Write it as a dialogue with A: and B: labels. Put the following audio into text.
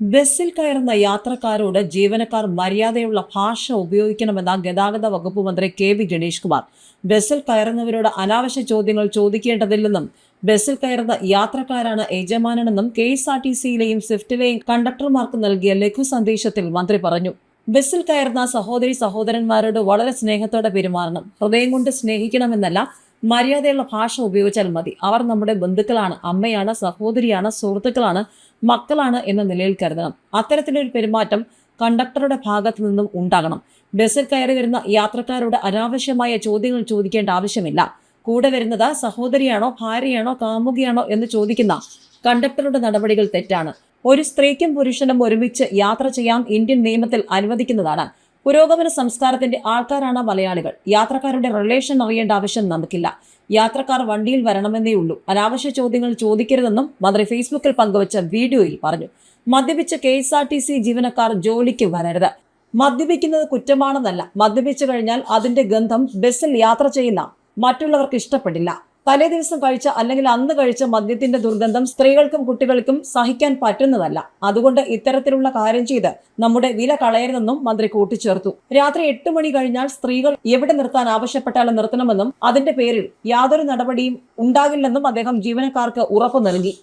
A: ബസ്സിൽ കയറുന്ന യാത്രക്കാരോട് ജീവനക്കാർ മര്യാദയുള്ള ഭാഷ ഉപയോഗിക്കണമെന്ന ഗതാഗത വകുപ്പ് മന്ത്രി കെ വി ഗണേഷ് കുമാർ. ബസ്സിൽ കയറുന്നവരോട് അനാവശ്യ ചോദ്യങ്ങൾ ചോദിക്കേണ്ടതില്ലെന്നും ബസ്സിൽ കയറുന്ന യാത്രക്കാരാണ് യജമാനെന്നും കെ എസ് ആർ ടി സിയിലെയും സ്വിഫ്റ്റിലെയും കണ്ടക്ടർമാർക്ക് നൽകിയ ലഘു സന്ദേശത്തിൽ മന്ത്രി പറഞ്ഞു. ബസ്സിൽ കയറുന്ന സഹോദരി സഹോദരന്മാരോട് വളരെ സ്നേഹത്തോടെ പെരുമാറണം. ഹൃദയം കൊണ്ട് സ്നേഹിക്കണമെന്നല്ല മര്യാദയുള്ള ഭാഷ ഉപയോഗിച്ചാൽ മതി. അവർ നമ്മുടെ ബന്ധുക്കളാണ് അമ്മയാണ് സഹോദരിയാണ് സുഹൃത്തുക്കളാണ് മക്കളാണ് എന്ന നിലയിൽ കരുതണം. അത്തരത്തിലൊരു പെരുമാറ്റം കണ്ടക്ടറുടെ ഭാഗത്തു നിന്നും ഉണ്ടാകണം. ബസ്സിൽ കയറി വരുന്ന യാത്രക്കാരോട് അനാവശ്യമായ ചോദ്യങ്ങൾ ചോദിക്കേണ്ട ആവശ്യമില്ല. കൂടെ വരുന്നത് സഹോദരിയാണോ ഭാര്യയാണോ കാമുകിയാണോ എന്ന് ചോദിക്കുന്ന കണ്ടക്ടറുടെ നടപടികൾ തെറ്റാണ്. ഒരു സ്ത്രീക്കും പുരുഷനും ഒരുമിച്ച് യാത്ര ചെയ്യാൻ ഇന്ത്യൻ നിയമത്തിൽ അനുവദിക്കുന്നതാണ്. പുരോഗമന സംസ്കാരത്തിന്റെ ആൾക്കാരാണ് മലയാളികൾ. യാത്രക്കാരുടെ റിലേഷൻ അറിയേണ്ട ആവശ്യം നമുക്കില്ല. യാത്രക്കാർ വണ്ടിയിൽ വരണമെന്നേ ഉള്ളൂ. അനാവശ്യ ചോദ്യങ്ങൾ ചോദിക്കരുതെന്നും മന്ത്രി ഫേസ്ബുക്കിൽ പങ്കുവച്ച വീഡിയോയിൽ പറഞ്ഞു. മദ്യപിച്ച K S R T C ജീവനക്കാർ ജോലിക്ക് വരരുത്. മദ്യപിക്കുന്നത് കുറ്റമാണെന്നല്ല. മദ്യപിച്ചു കഴിഞ്ഞാൽ അതിന്റെ ഗന്ധം ബസ്സിൽ യാത്ര ചെയ്യുന്ന മറ്റുള്ളവർക്ക് ഇഷ്ടപ്പെടില്ല. തലേ ദിവസം കഴിച്ച അല്ലെങ്കിൽ അന്ന് കഴിച്ച മദ്യത്തിന്റെ ദുർഗന്ധം സ്ത്രീകൾക്കും കുട്ടികൾക്കും സഹിക്കാൻ പറ്റുന്നതല്ല. അതുകൊണ്ട് ഇത്തരത്തിലുള്ള കാര്യം ചെയ്ത് നമ്മുടെ വില കളയരുതെന്നും മന്ത്രി കൂട്ടിച്ചേർത്തു. രാത്രി എട്ട് മണി കഴിഞ്ഞാൽ സ്ത്രീകൾ എവിടെ നിർത്താൻ ആവശ്യപ്പെട്ടാലും നിർത്തണമെന്നും അതിന്റെ പേരിൽ യാതൊരു നടപടിയും ഉണ്ടാകില്ലെന്നും അദ്ദേഹം ജീവനക്കാർക്ക് ഉറപ്പു നൽകി.